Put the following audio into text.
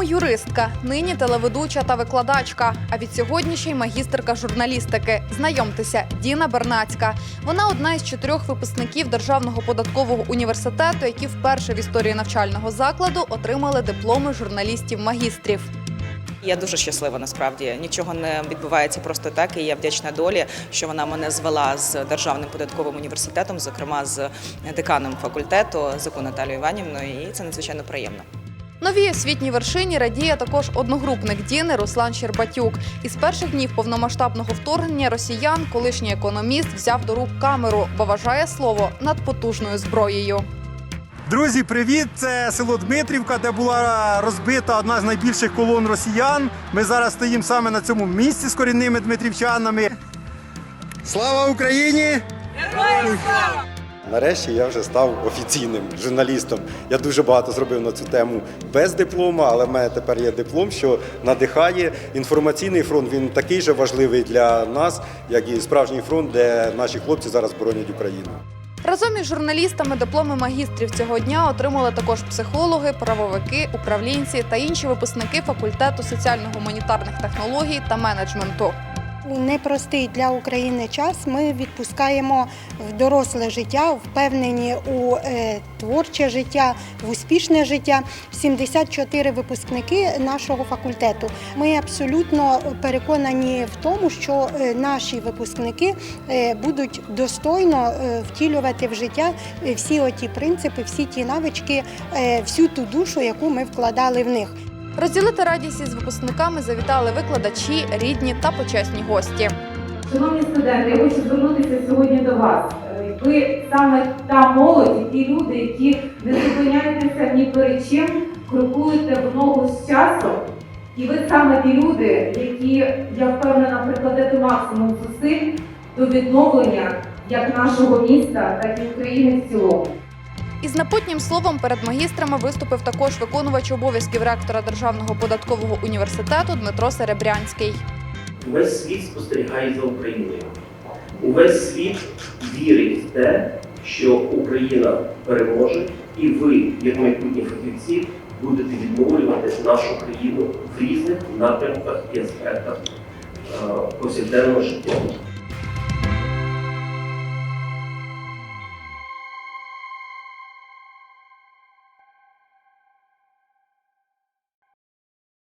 минулому юристка, нині телеведуча та викладачка. А від сьогодні ще й магістерка журналістики. Знайомтеся, Діна Бернацька. Вона одна із чотирьох випускників Державного податкового університету, які вперше в історії навчального закладу отримали дипломи журналістів-магістрів. Я дуже щаслива насправді. Нічого не відбувається просто так. І я вдячна долі, що вона мене звела з державним податковим університетом, зокрема з деканом факультету Заку Наталією Іванівною, і це надзвичайно приємно. Новій освітній вершині радіє також одногрупник Діни Руслан Щербатюк. Із перших днів повномасштабного вторгнення росіян колишній економіст взяв до рук камеру, бо вважає слово надпотужною зброєю. Друзі, привіт! Це село Дмитрівка, де була розбита одна з найбільших колон росіян. Ми зараз стоїмо саме на цьому місці з корінними дмитрівчанами. Слава Україні! Нарешті я вже став офіційним журналістом. Я дуже багато зробив на цю тему без диплома, але в мене тепер є диплом, що надихає. Інформаційний фронт він такий же важливий для нас, як і справжній фронт, де наші хлопці зараз боронять Україну. Разом із журналістами дипломи магістрів цього дня отримали також психологи, правовики, управлінці та інші випускники факультету соціально-гуманітарних технологій та менеджменту. У непростий для України час ми відпускаємо в доросле життя, впевнені у е, творче життя, в успішне життя. 74 випускники нашого факультету. Ми абсолютно переконані в тому, що е, наші випускники е, будуть достойно втілювати в життя всі оті принципи, всі ті навички, всю ту душу, яку ми вкладали в них. Розділити радість із випускниками завітали викладачі, рідні та почесні гості. Шановні студенти, я хочу звернутися сьогодні до вас. Е, Ви саме та молодь, і ті люди, які не зупиняєтеся ні перед чим, крокуєте в ногу з часом. І ви саме ті люди, які, я впевнена, прикладете максимум зусиль до відновлення як нашого міста, так і України в цілому. Із напутнім словом перед магістрами виступив також виконувач обов'язків ректора Державного податкового університету Дмитро Серебрянський. Увесь світ спостерігає за Україною. Увесь світ вірить в те, що Україна переможе, і ви, як майбутні фахівці, будете відновлювати нашу країну в різних напрямках і аспектах е, повсякденного життя.